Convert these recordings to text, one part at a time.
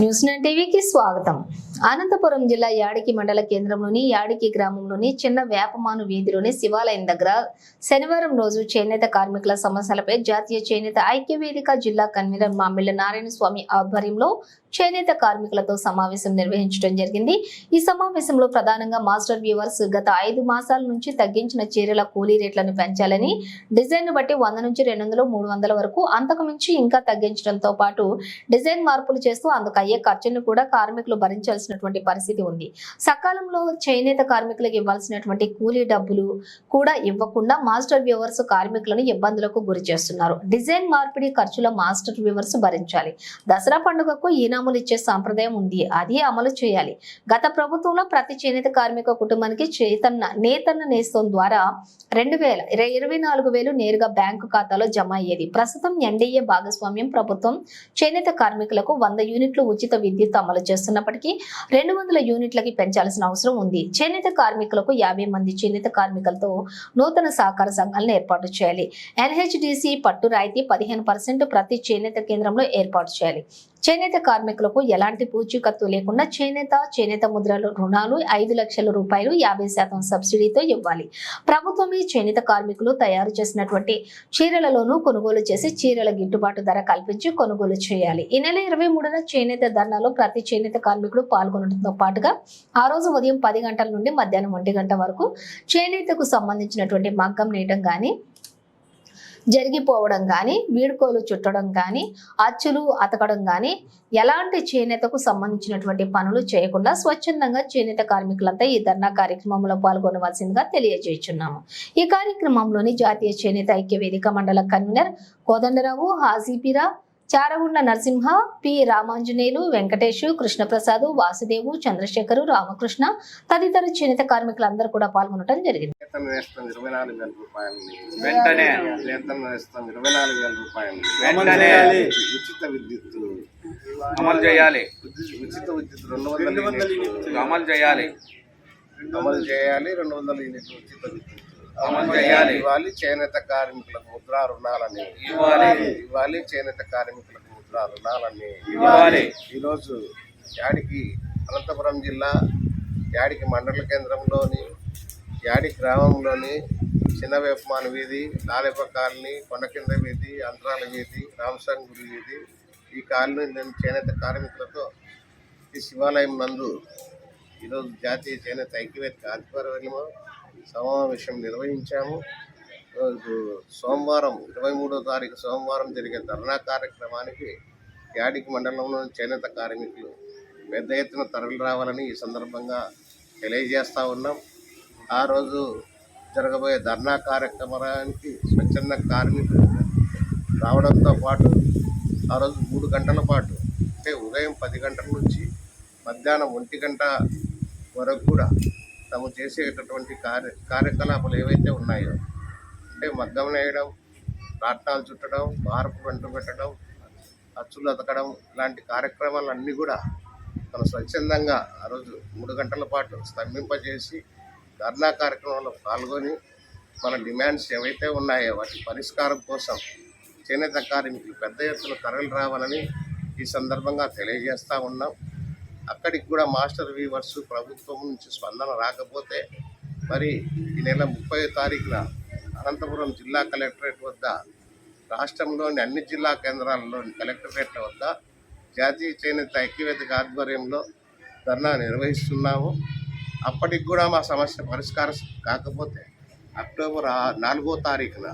News nine టీవీకి స్వాగతం. అనంతపురం జిల్లా యాడికి మండల కేంద్రంలోని యాడికి గ్రామంలోని చిన్న వేపమాను వీధిలోని శివాలయం దగ్గర శనివారం రోజు చేనేత కార్మికుల సమస్యలపై జాతీయ చేనేత ఐక్యవేదిక జిల్లా కన్వీనర్ మామిళ్ళ నారాయణ స్వామి ఆధ్వర్యంలో చేనేత కార్మికులతో సమావేశం నిర్వహించడం జరిగింది. ఈ సమావేశంలో ప్రధానంగా మాస్టర్ వ్యూవర్స్ గత ఐదు మాసాల నుంచి తగ్గించిన చీరల కూలీ రేట్లను పెంచాలని డిజైన్ బట్టి వంద నుంచి రెండు వందలు మూడు వందల వరకు అంతకు మించి ఇంకా తగ్గించడంతో పాటు డిజైన్ మార్పులు చేస్తూ అందుకు అయ్యే ఖర్చును కూడా కార్మికులు భరించాల్సినటువంటి పరిస్థితి ఉంది. సకాలంలో చేనేత కార్మికులకు ఇవ్వాల్సినటువంటి కూలీ డబ్బులు కూడా ఇవ్వకుండా మాస్టర్ వ్యూవర్స్ కార్మికులను ఇబ్బందులకు గురి చేస్తున్నారు. డిజైన్ మార్పిడి ఖర్చుల మాస్టర్ వ్యూవర్స్ భరించాలి. దసరా పండుగకు ఈనాములు ఇచ్చే సాంప్రదాయం ఉంది. అది అమలు చేయాలి. గత ప్రభుత్వంలో ప్రతి చేనేత కార్మిక కుటుంబానికి చేతన్న నేతన్న నేస్తం ద్వారా రెండు వేల ఇరవై నాలుగు వేలు నేరుగా బ్యాంకు ఖాతాలో జమ అయ్యేది. ప్రస్తుతం ఎన్డీఏ భాగస్వామ్యం ప్రభుత్వం చేనేత కార్మికులకు వంద యూనిట్లు ఉచిత విద్యుత్ అమలు చేస్తున్నప్పటికీ రెండు వందల యూనిట్లకి పెంచాల్సిన అవసరం ఉంది. చేనేత కార్మికులకు యాభై మంది చేనేత కార్మికులతో నూతన సహకార సంఘాలను ఏర్పాటు చేయాలి. ఎన్హెచ్డిసి పట్టు రాయితీ పదిహేను పర్సెంట్ ప్రతి చేనేత కేంద్రంలో ఏర్పాటు చేయాలి. చేనేత కార్మికులకు ఎలాంటి పూచీకత్తు లేకుండా చేనేత చేనేత ముద్రలు రుణాలు ఐదు లక్షల రూపాయలు యాభై శాతం సబ్సిడీతో ఇవ్వాలి. ప్రభుత్వమే చేనేత కార్మికులు తయారు చేసినటువంటి చీరలలోనూ కొనుగోలు చేసి చీరల గిట్టుబాటు ధర కల్పించి కొనుగోలు చేయాలి. ఈ నెల ఇరవై మూడున చేనేత ధర్నాలో ప్రతి చేనేత కార్మికుడు పాల్గొనడంతో పాటుగా ఆ రోజు ఉదయం పది గంటల నుండి మధ్యాహ్నం ఒంటి గంట వరకు చేనేతకు సంబంధించినటువంటి మగ్గం నేయడం కానీ జరిగిపోవడం కానీ వీడుకోలు చుట్టడం కానీ అచ్చులు అతకడం కానీ ఎలాంటి చేనేతకు సంబంధించినటువంటి పనులు చేయకుండా స్వచ్ఛందంగా చేనేత కార్మికులంతా ఈ ధర్నా కార్యక్రమంలో పాల్గొనవలసిందిగా తెలియజేస్తున్నాము. ఈ కార్యక్రమంలోని జాతీయ చేనేత ఐక్య వేదిక మండల కన్వీనర్ కోదండరావు హాజీపీరా చారగుండ నరసింహ పి రామాంజనేయులు వెంకటేష్ కృష్ణప్రసాద్ వాసుదేవు చంద్రశేఖరు రామకృష్ణ తదితర చేనేత కార్మికులందరూ కూడా పాల్గొనడం జరిగింది. వేతన వేస్తాం ఇరవై నాలుగు వేల రూపాయలని. వెంటనే. వేతన వేస్తాం ఇరవై నాలుగు వేల రూపాయలని. వెంటనే. ఉచిత విద్యుత్ అమలు చేయాలి. ఉచిత ఉచిత విద్యుత్ రెండు వందల యూనిట్లు. అమలు చేయాలి. అమలు చేయాలి రెండు వందల యూనిట్లు ఉచిత విద్యుత్ అమలు చేయాలి. ఇవ్వాలి చేనేత కార్మికులకు ముద్రా రుణాలని. ఇవ్వాలి. ఇవ్వాలి చేనేత కార్మికులకు ముద్రా రుణాలని. ఇవ్వాలి. ఈరోజు యాడికి అనంతపురం జిల్లా యాడికి మండల కేంద్రంలోని యాడి గ్రామంలోని చిన్న వేపమాన వీధి లాలెప కాలనీ కొండకింద వీధి అంతరాల వీధి రామసంగుడి వీధి ఈ కాలనీ నేను చేనేత కార్మికులతో ఈ శివాలయం నందు ఈరోజు జాతీయ చేనేత ఐక్యవేదిక ఆధ్వర్యంలో సమావేశం నిర్వహించాము. సోమవారం ఇరవై మూడో తారీఖు సోమవారం జరిగే ధర్నా కార్యక్రమానికి యాడికి మండలంలో చేనేత కార్మికులు పెద్ద ఎత్తున తరలి రావాలని ఈ సందర్భంగా తెలియజేస్తా ఉన్నాం. ఆ రోజు జరగబోయే ధర్నా కార్యక్రమానికి స్వచ్ఛంద కార్మికులు రావడంతో పాటు ఆ రోజు మూడు గంటల పాటు అంటే ఉదయం పది గంటల నుంచి మధ్యాహ్నం ఒంటి గంట వరకు కూడా తాము చేసేటటువంటి కార్య కార్యకలాపాలు ఏవైతే ఉన్నాయో అంటే మగ్గం వేయడం రాట్నాలు చుట్టడం మార్పు వెంట పెట్టడం అచ్చులు అతకడం ఇలాంటి కార్యక్రమాలన్నీ కూడా తను స్వచ్ఛందంగా ఆ రోజు మూడు గంటల పాటు స్తంభింపజేసి ధర్నా కార్యక్రమంలో పాల్గొని మన డిమాండ్స్ ఏవైతే ఉన్నాయో వాటి పరిష్కారం కోసం చేనేత కార్మికులు పెద్ద ఎత్తున తరలి రావాలని ఈ సందర్భంగా తెలియజేస్తూ ఉన్నాం. అక్కడికి కూడా మాస్టర్ వీవర్స్ ప్రభుత్వం నుంచి స్పందన రాకపోతే మరి ఈ నెల ముప్పై తారీఖున అనంతపురం జిల్లా కలెక్టరేట్ వద్ద రాష్ట్రంలోని అన్ని జిల్లా కేంద్రాల్లోని కలెక్టరేట్ల వద్ద జాతీయ చేనేత ఐక్యవేదిక ఆధ్వర్యంలో ధర్నా నిర్వహిస్తున్నాము. అప్పటికి కూడా మా సమస్య పరిష్కారం కాకపోతే అక్టోబర్ ఆ- నాలుగో తారీఖున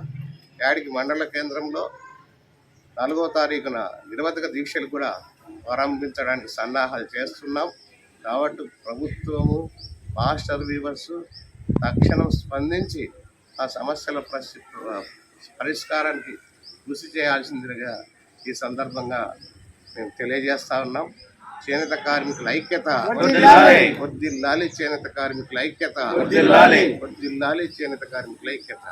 యాడికి మండల కేంద్రంలో నాలుగో తారీఖున నిరవధిక దీక్షలు కూడా ప్రారంభించడానికి సన్నాహాలు చేస్తున్నాం. కాబట్టి ప్రభుత్వము మాస్టర్ వీవర్స్ తక్షణం స్పందించి ఆ సమస్యల పరిస్థి పరిష్కారానికి కృషి చేయాల్సిందిగా ఈ సందర్భంగా మేము తెలియజేస్తా ఉన్నాం. చేనేత కార్మికుల ఐక్యత. వర్ధిల్లాలి చేనేత కార్మికుల ఐక్యత. వర్ధిల్లాలి చేనేత కార్మికుల ఐక్యత